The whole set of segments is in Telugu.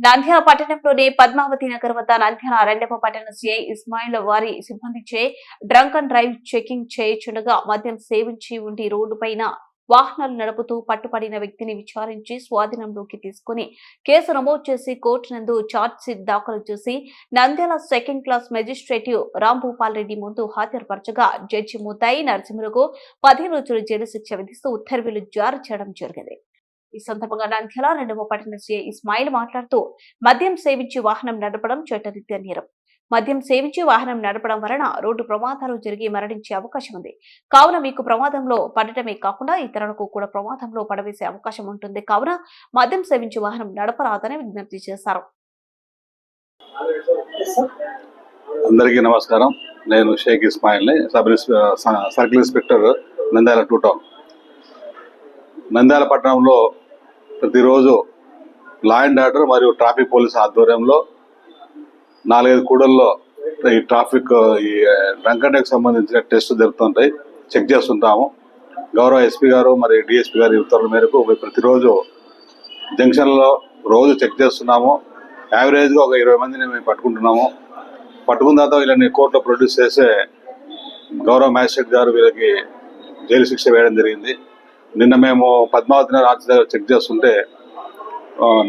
నంద్యాల పట్టణంలోని పద్మావతి నగర్ వద్ద నంద్యాల రెండవ పట్టణ సిఐ ఇస్మాయిల్ వారి సిబ్బందిచే డ్రంక్ అండ్ డ్రైవ్ చెకింగ్ చేయించుండగా మద్యం సేవించి ఉండి రోడ్డు పైన వాహనాలు నడుపుతూ పట్టుపడిన వ్యక్తిని విచారించి స్వాధీనంలోకి తీసుకుని కేసు నమోదు చేసి కోర్టు నందు ఛార్జ్ షీట్ దాఖలు చేసి Nandyal second class magistrate Rambhupal Reddy ముందు హాజరుపరచగా జడ్జి ముతాయి నరసింహులకు పది రోజులు జైలు శిక్ష విధిస్తూ ఉత్తర్వులు జారీ చేయడం జరిగింది. ఈ సందర్భంగా నంద్యాల రెండవ పట్టణ సీఐ ఇస్మాయిల్ మాట్లాడుతూ మద్యం సేవించి వాహనం నడపడం చట్టరీత్యా నేరం. మద్యం సేవించి వాహనం నడపడం వలన రోడ్డు ప్రమాదాలు జరిగి మరణించే అవకాశం ఉంది. కావున మీకు ప్రమాదంలో పడటమే కాకుండా ఇతరులకు కూడా ప్రమాదంలో పడవేసే అవకాశం ఉంటుంది. కావున మద్యం సేవించి వాహనం నడపరాదని విజ్ఞప్తి చేశారు. అందరికీ నమస్కారం. నేను Sheikh ఇస్మాయిల్ని sub circle inspector Nandyal two town. Nandyal పట్టణంలో ప్రతిరోజు లా అండ్ ఆర్డర్ మరియు ట్రాఫిక్ పోలీస్ ఆధ్వర్యంలో నాలుగైదు కూడల్లో ఈ ట్రాఫిక్ ఈ రంకండేకి సంబంధించిన టెస్ట్ జరుగుతుంటాయి. చెక్ చేస్తుంటాము. గౌరవ ఎస్పీ గారు మరి డిఎస్పీ గారి ఉత్తర్వుల మేరకు ప్రతిరోజు జంక్షన్లో రోజు చెక్ చేస్తున్నాము. యావరేజ్గా ఒక ఇరవై మందిని మేము పట్టుకుంటున్నాము. పట్టుకున్న తర్వాత వీళ్ళని కోర్టులో ప్రొడ్యూస్ చేసే గౌరవ మ్యాజిస్ట్రేట్ గారు వీళ్ళకి జైలు శిక్ష వేయడం జరిగింది. నిన్న మేము పద్మావతి నగర్ దగ్గర చెక్ చేస్తుంటే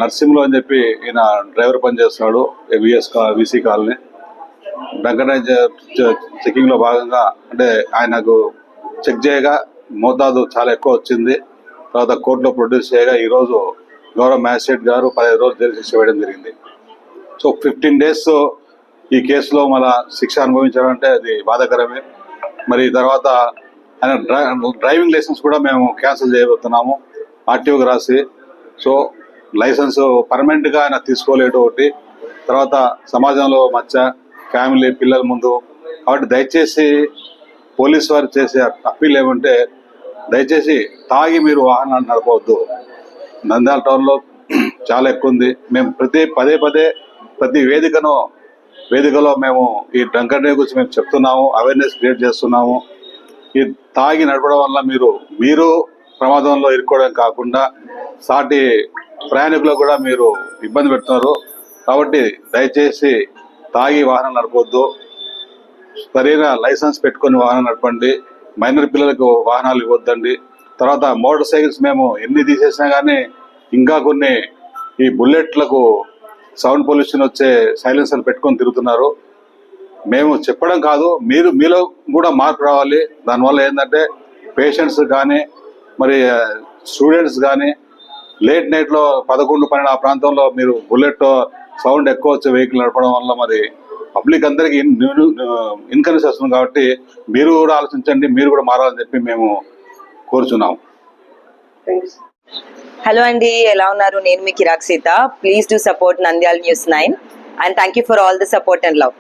నర్సింగ్లో అని చెప్పి ఈయన డ్రైవర్ పని చేస్తున్నాడు VS VC colony. Drunk and చెక్కింగ్లో భాగంగా అంటే ఆయనకు చెక్ చేయగా మోతాదు చాలా ఎక్కువ వచ్చింది. తర్వాత కోర్టులో ప్రొడ్యూస్ చేయగా ఈరోజు గౌరవ మ్యాజిస్ట్రేట్ గారు పదిహేను రోజులు జైలు శిక్ష వేయడం జరిగింది. సో ఫిఫ్టీన్ డేస్ ఈ కేసులో మన శిక్ష అనుభవించాలంటే అది బాధాకరమే. మరి తర్వాత ఆయన డ్రైవింగ్ లైసెన్స్ కూడా మేము క్యాన్సిల్ చేయబోతున్నాము. ఆర్టీఓకి రాసి. సో లైసెన్స్ పర్మనెంట్గా ఆయన తీసుకోలేడు ఒకటి. తర్వాత సమాజంలో మధ్య ఫ్యామిలీ పిల్లల ముందు. కాబట్టి దయచేసి పోలీస్ వారు చేసే అప్పీల్ ఏమంటే దయచేసి తాగి మీరు వాహనాన్ని నడపవద్దు. నంద్యాల టౌన్లో చాలా ఎక్కువ ఉంది. మేము ప్రతి పదే పదే ప్రతి వేదికను వేదికలో మేము ఈ డ్రంకర్ గురించి మేము చెప్తున్నాము. అవేర్నెస్ క్రియేట్ చేస్తున్నాము. ఈ తాగి నడపడం వల్ల మీరు మీరు ప్రమాదంలో ఇరుక్కోవడం కాకుండా సాటి ప్రయాణికులకు కూడా మీరు ఇబ్బంది పెడుతున్నారు. కాబట్టి దయచేసి తాగి వాహనం నడపొద్దు. సరైన లైసెన్స్ పెట్టుకొని వాహనం నడపండి. మైనర్ పిల్లలకు వాహనాలు ఇవ్వద్దండి. తర్వాత మోటార్ సైకిల్స్ మేము ఎన్ని తీసేసినా కానీ ఇంకా కొన్ని ఈ బుల్లెట్లకు సౌండ్ పొల్యూషన్ వచ్చే సైలెన్సర్లు పెట్టుకొని తిరుగుతున్నారు. మేము చెప్పడం కాదు మీరు మీలో కూడా మార్పు రావాలి. దానివల్ల ఏంటంటే పేషెంట్స్ కానీ మరి స్టూడెంట్స్ కానీ లేట్ నైట్లో పదకొండు పన్నెండు ఆ ప్రాంతంలో మీరు బుల్లెట్ సౌండ్ ఎక్కువ వచ్చే వెహికల్ నడపడం వల్ల మరి పబ్లిక్ అందరికి ఇన్కన్వీన్స్ వస్తుంది కాబట్టి మీరు కూడా ఆలోచించండి మీరు కూడా మారాలని చెప్పి మేము కోరుచున్నాం హలో అండి ఎలా ఉన్నారు? నేను మీ Kiraak Seetha. Please do support Nandyal news nine and thank you for all the support and love